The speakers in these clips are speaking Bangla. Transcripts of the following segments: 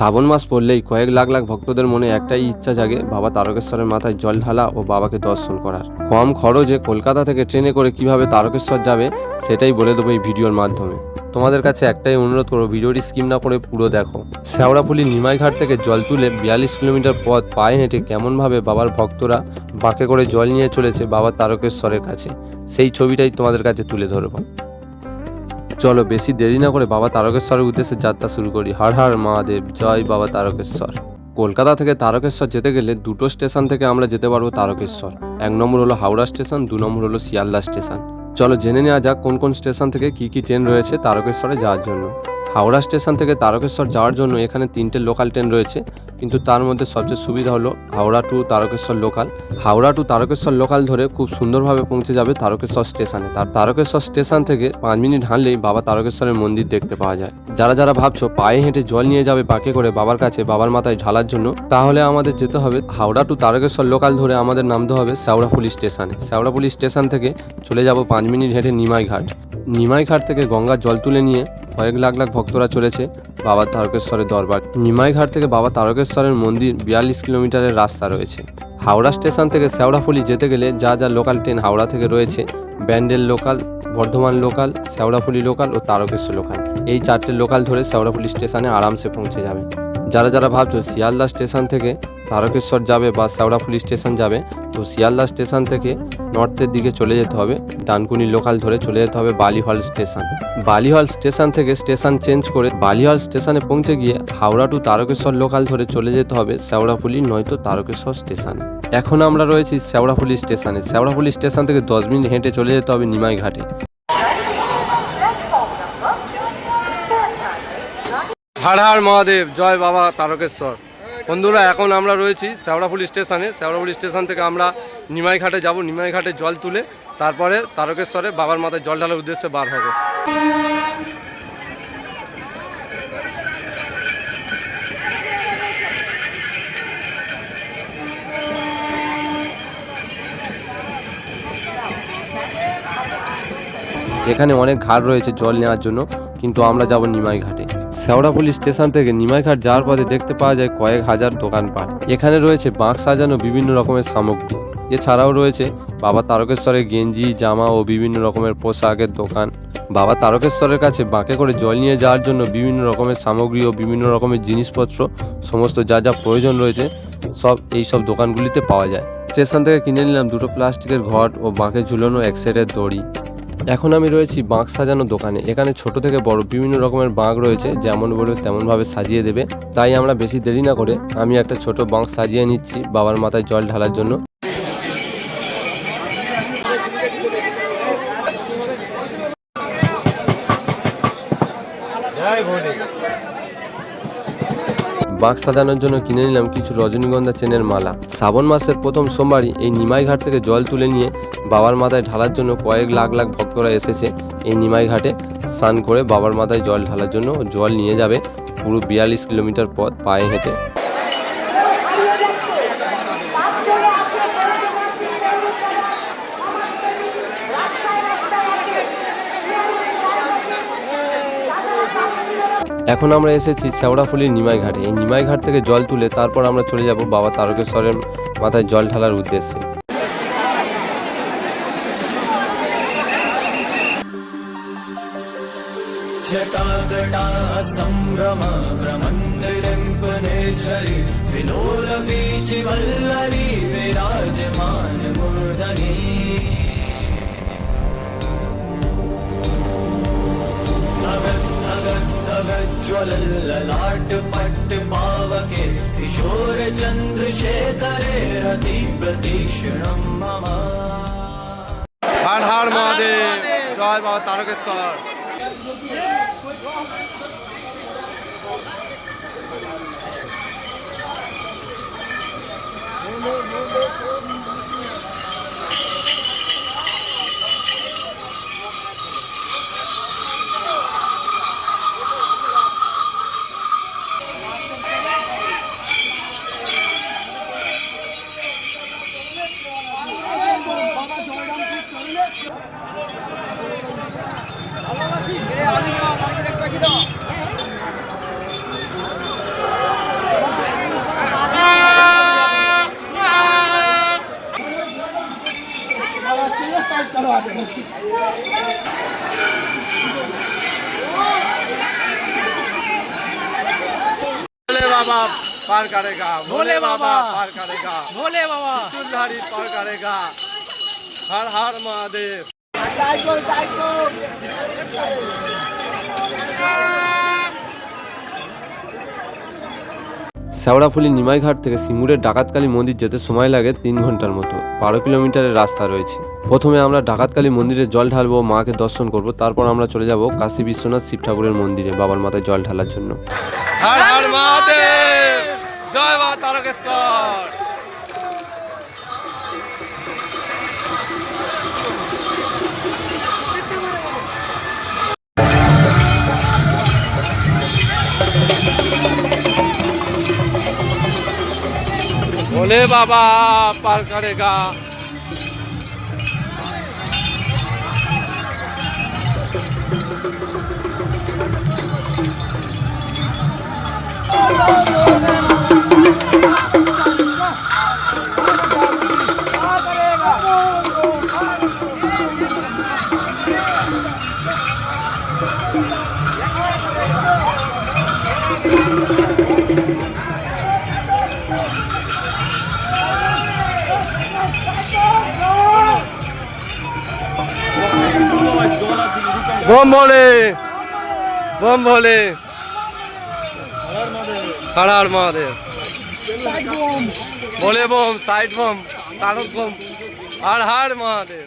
শ্রাবণ মাস পড়লেই কয়েক লাখ লাখ ভক্তদের মনে একটাই ইচ্ছা জাগে বাবা তারকেশ্বরের মাথায় জল ঢালা ও বাবাকে দর্শন করার। কম খরচে কলকাতা থেকে ট্রেনে করে কীভাবে তারকেশ্বর যাবে, সেটাই বলে দেবো এই ভিডিওর মাধ্যমে। তোমাদের কাছে একটাই অনুরোধ করব, ভিডিওটি স্কিম না করে পুরো দেখো। শেওড়াপুলি নিমাইঘাট থেকে জল তুলে বিয়াল্লিশ কিলোমিটার পথ পায়ে হেঁটে কেমনভাবে বাবার ভক্তরা বাঁকে করে জল নিয়ে চলেছে বাবা তারকেশ্বরের কাছে, সেই ছবিটাই তোমাদের কাছে তুলে ধরবো। চলো বেশি দেরি না করে বাবা তারকেশ্বরের উদ্দেশ্যে যাত্রা শুরু করি। হর হর মহাদেব, জয় বাবা তারকেশ্বর। কলকাতা থেকে তারকেশ্বর যেতে গেলে দুটো স্টেশন থেকে আমরা যেতে পারব তারকেশ্বর। এক নম্বর হলো হাওড়া স্টেশন, দু নম্বর হলো শিয়ালদা স্টেশন। চলো জেনে নেওয়া যাক কোন কোন স্টেশন থেকে কি কি ট্রেন রয়েছে তারকেশ্বরে যাওয়ার জন্য। হাওড়া স্টেশন থেকে তারকেশ্বর যাওয়ার জন্য এখানে তিনটে লোকাল ট্রেন রয়েছে। কিন্তু তার মধ্যে সবচেয়ে সুবিধা হলো Howrah to Tarakeswar local Howrah to Tarakeswar local ধরে খুব সুন্দরভাবে পৌঁছে যাবে তারকেশ্বর স্টেশনে। তার তারকেশ্বর স্টেশন থেকে পাঁচ মিনিট হাঁটলেই বাবা তারকেশ্বরের মন্দির দেখতে পাওয়া যায়। যারা যারা ভাবছ পায়ে হেঁটে জল নিয়ে যাবে বাঁকে করে বাবার কাছে, বাবার মাথায় ঢালার জন্য, তাহলে আমাদের যেতে হবে হাওড়া টু তারকেশ্বর লোকাল ধরে আমাদের নামতে হবে শেওড়াফুলি স্টেশনে। শেওড়াফুলি স্টেশন থেকে চলে যাব পাঁচ মিনিট হেঁটে নিমাইঘাট। নিমাইঘাট থেকে গঙ্গার জল তুলে নিয়ে কয়েক লাখ লাখ ভক্তরা চলেছে বাবা তারকেশ্বরের দরবার। নিমাইঘাট থেকে বাবা তারকেশ্বরের মন্দির বিয়াল্লিশ কিলোমিটারের রাস্তা রয়েছে। হাওড়া স্টেশন থেকে শেওড়াফুলি যেতে গেলে যা যা লোকাল ট্রেন হাওড়া থেকে রয়েছে, Bandel local, Bardhaman local, Sheoraphuli local ও তারকেশ্বর লোকাল। এই চারটে লোকাল ধরে শেওড়াফুলি স্টেশনে আরামসে পৌঁছে যাবে। যারা যারা ভাবছ শিয়ালদা স্টেশন থেকে তারকেশ্বর যাবে বা শেওড়াফুলি স্টেশন যাবে, তো শিয়ালদা স্টেশন থেকে নর্থের দিকে চলে যেতে হবে। ডানকুনি লোকাল ধরে চলে যেতে হবে বালিহল স্টেশন। বালিহল স্টেশন থেকে স্টেশন চেঞ্জ করে বালিহল স্টেশনে পৌঁছে গিয়ে হাওড়া টু তারকেশ্বর লোকাল ধরে চলে যেতে হবে শেওড়াফুলি নয়তো তারকেশ্বর স্টেশনে। এখন আমরা রয়েছি শেওড়াফুলি স্টেশনে। শেওড়াফুলি স্টেশন থেকে দশ মিনিট হেঁটে চলে যেতে হবে নিমাই ঘাটে। হার হার মহাদেব, জয় বাবা তারকেশ্বর। বন্ধুরা, এখন আমরা রয়েছি শ্যাওড়াফুল স্টেশনে। শেওড়াফুলি স্টেশন থেকে আমরা নিমাই ঘাটে যাব নিমাই ঘাটে জল তুলে, তারপরে তারকেশ্বরে বাবার মাথায় জল ঢালার উদ্দেশ্যে বার হব। এখানে অনেক ঘাট রয়েছে জল নেওয়ার জন্য। কিন্তু আমরা যাব নিমাই ঘাটে শেওড়াফুলি স্টেশন থেকে নিমাই ঘাট যাওয়ার পথে দেখতে পাওয়া যায় কয়েক হাজার দোকানপাট। এখানে রয়েছে বাঁক সাজানো বিভিন্ন রকমের সামগ্রী। এছাড়াও রয়েছে বাবা তারকেশ্বরের গেঞ্জি, জামা ও বিভিন্ন রকমের পোশাকের দোকান। বাবা তারকেশ্বরের কাছে বাঁকে করে জল নিয়ে যাওয়ার জন্য বিভিন্ন রকমের সামগ্রী ও বিভিন্ন রকমের জিনিসপত্র, সমস্ত যা যা প্রয়োজন রয়েছে, সব এই সব দোকানগুলিতে পাওয়া যায়। স্টেশন থেকে কিনে নিলাম দুটো প্লাস্টিকের ঘট ও বাঁকে ঝুলানো এক সেটের দড়ি। এখন আমি রয়েছি বাঁক সাজানো দোকানে। এখানে ছোট থেকে বড় বিভিন্ন রকমের বাঁক রয়েছে, যেমন বলবে তেমনভাবে সাজিয়ে দেবে। তাই আমরা বেশি দেরি না করে আমি একটা ছোট বাঁক সাজিয়ে নিচ্ছি বাবার মাথায় জল ঢালার জন্য। বাঁক সাজানোর জন্য কিনে নিলাম কিছু রজনীগন্ধা চেনের মালা। শ্রাবণ মাসের প্রথম সোমবারই এই নিমাই ঘাট থেকে জল তুলে নিয়ে বাবার মাথায় ঢালার জন্য কয়েক লাখ লাখ ভক্তরা এসেছে। এই নিমাই ঘাটে স্নান করে বাবার মাথায় জল ঢালার জন্য জল নিয়ে যাবে পুরো বিয়াল্লিশ কিলোমিটার পথ পায়ে হেঁটে। এখন আমরা এসেছি শেওড়াফুলির নিমাই ঘাটে এই নিমাই ঘাট থেকে জল তুলে তারপর আমরা চলে যাব বাবা তারকেশ্বরের মাথায় জল ঢালার উদ্দেশ্যে जटाकटाः सम्भ्रम भ्रमन्दिलिम्पनेच्छरि विलोलवीचिवल्लरी विराजमान किशोरचन्द्रशेखरेण तीव्रतीक्षणं मम हर हर महादेव জয় বাবা তারকেশ্বর Oh, पार करेगा भोले बाबा पार करेगा भोले बाबा चुल्हारी पार करेगा हर हर महादेव শেওড়াফুলি নিমাইঘাট থেকে সিঙ্গুরের ডাকাতকালী মন্দির যেতে সময় লাগে তিন ঘন্টার মতো বারো কিলোমিটারের রাস্তা রয়েছে প্রথমে আমরা ডাকাতকালী মন্দিরে জল ঢালবো মাকে দর্শন করব তারপর আমরা চলে যাব কাশী বিশ্বনাথ শিব ঠাকুরের মন্দিরে বাবার মাথায় জল ঢালার জন্য হর হর মহাদেব জয় মা তারকেশ্বর भोले बाबा पार करेगा বোম বলে বোম বলে হারার মহাদেব। বলে বোম, সাইড বোম তারক বোম। আর হার মহাদেব।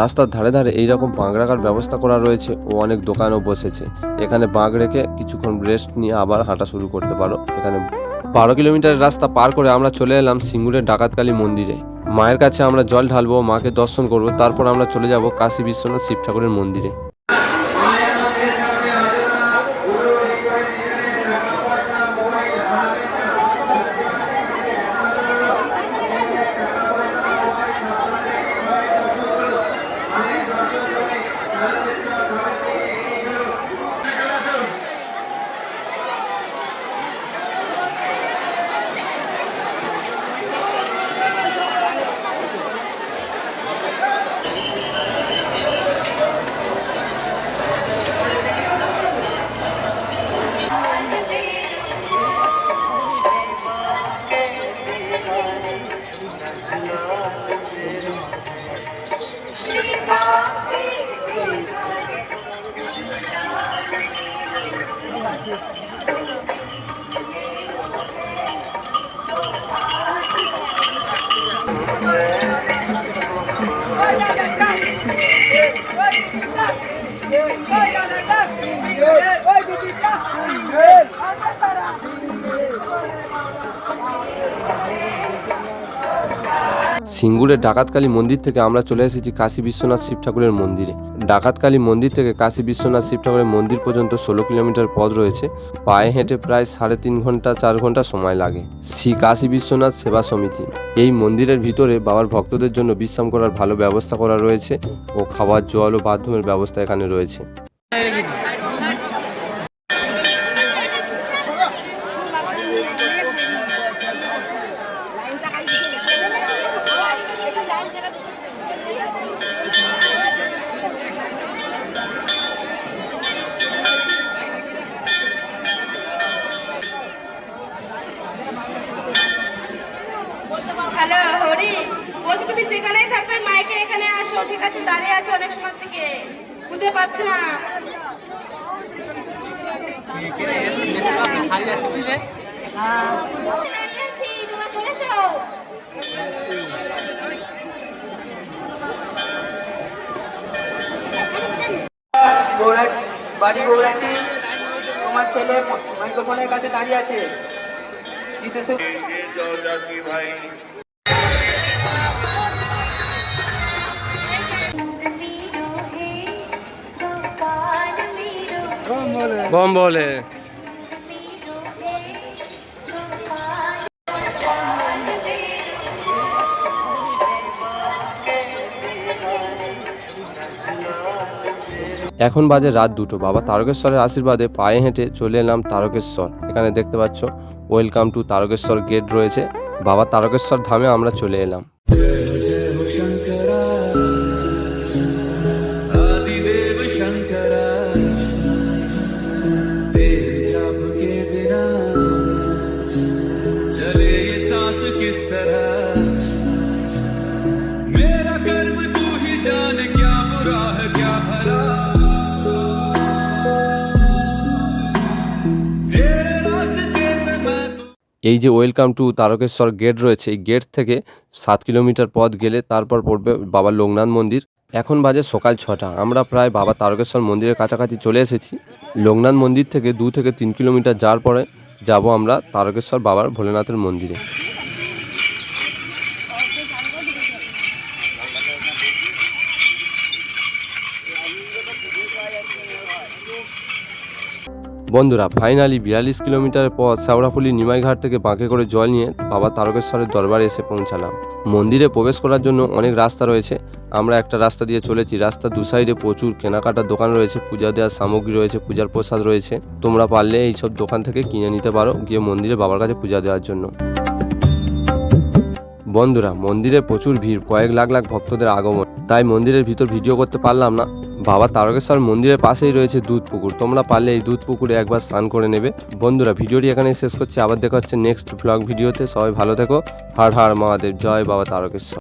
রাস্তার ধারে ধারে এইরকম বাঁক রাখার ব্যবস্থা করা রয়েছে ও অনেক দোকানও বসেছে। এখানে বাঁক রেখে কিছুক্ষণ রেস্ট নিয়ে আবার হাঁটা শুরু করতে পারো। এখানে বারো কিলোমিটার রাস্তা পার করে আমরা চলে এলাম সিঙ্গুরের ডাকাতকালী মন্দিরে। মায়ের কাছে আমরা জল ঢালবো, মাকে দর্শন করব, তারপর আমরা চলে যাব কাশী বিশ্বনাথ শিব ঠাকুরের মন্দিরে। সিঙ্গুরের ডাকাতকালী মন্দির থেকে আমরা চলে এসেছি কাশী বিশ্বনাথ শিব ঠাকুরের মন্দিরে। ডাকাতকালী মন্দির থেকে কাশী বিশ্বনাথ শিব ঠাকুরের মন্দির পর্যন্ত ষোলো কিলোমিটার পথ রয়েছে। পায়ে হেঁটে প্রায় সাড়ে তিন ঘণ্টা, চার ঘণ্টা সময় লাগে। শ্রী কাশী বিশ্বনাথ সেবা সমিতি। এই মন্দিরের ভিতরে বাবার ভক্তদের জন্য বিশ্রাম করার ভালো ব্যবস্থা করা রয়েছে ও খাবার জল ও বাথরুমের ব্যবস্থা এখানে রয়েছে। ঠিক আছে দাঁড়িয়ে আছে অনেক সময় থেকে। বুঝতে পারছ না। বাড়ি গৌরাটি তোমার ছেলে মাইক্রোফোনের কাছে দাঁড়িয়ে আছে। বম বলে। এখন বাজে রাত দুটো। বাবা তারকেশ্বরের আশীর্বাদে পায়ে হেঁটে চলে এলাম তারকেশ্বর। এখানে দেখতে পাচ্ছ ওয়েলকাম টু তারকেশ্বর গেট রয়েছে। বাবা তারকেশ্বর ধামে আমরা চলে এলাম। এই যে ওয়েলকাম টু তারকেশ্বর গেট রয়েছে, এই গেট থেকে সাত কিলোমিটার পথ গেলে তারপর পড়বে বাবা লোকনাথ মন্দির। এখন বাজে সকাল ছটা, আমরা প্রায় বাবা তারকেশ্বর মন্দিরের কাছাকাছি চলে এসেছি। লোকনাথ মন্দির থেকে দু থেকে তিন কিলোমিটার যাওয়ার পরে যাব আমরা তারকেশ্বর বাবার ভোলেনাথের মন্দিরে। বন্ধুরা ফাইনালি বিয়াল্লিশ কিলোমিটার পর সাউরাফুলি নিমাইঘাট থেকে বাঁকে করে জল নিয়ে বাবা তারকেশ্বরের দরবারে এসে পৌঁছালাম। মন্দিরে প্রবেশ করার জন্য অনেক রাস্তা রয়েছে। আমরা একটা রাস্তা দিয়ে চলেছি। রাস্তা দু সাইডে প্রচুর কেনাকাটার দোকান রয়েছে। পূজা দেওয়ার সামগ্রী রয়েছে, পূজার প্রসাদ রয়েছে। তোমরা পারলে এইসব দোকান থেকে কিনে নিতে পারো, গিয়ে মন্দিরে বাবার কাছে পূজা দেওয়ার জন্য। বন্ধুরা, মন্দিরে প্রচুর ভিড়, কয়েক লাখ লাখ ভক্তদের আগমন। তাই মন্দিরের ভিতর ভিডিও করতে পারলাম না। বাবা তারকেশ্বর মন্দিরের পাশেই রয়েছে দুধ পুকুর, তোমরা পারলে এই দুধ পুকুরে একবার স্নান করে নেবে। বন্ধুরা, ভিডিওটি এখানে শেষ করছি, আবার দেখা হচ্ছে নেক্সট ব্লগ ভিডিওতে। সবাই ভালো থেকো। হার হার মহাদেব, জয় বাবা তারকেশ্বর।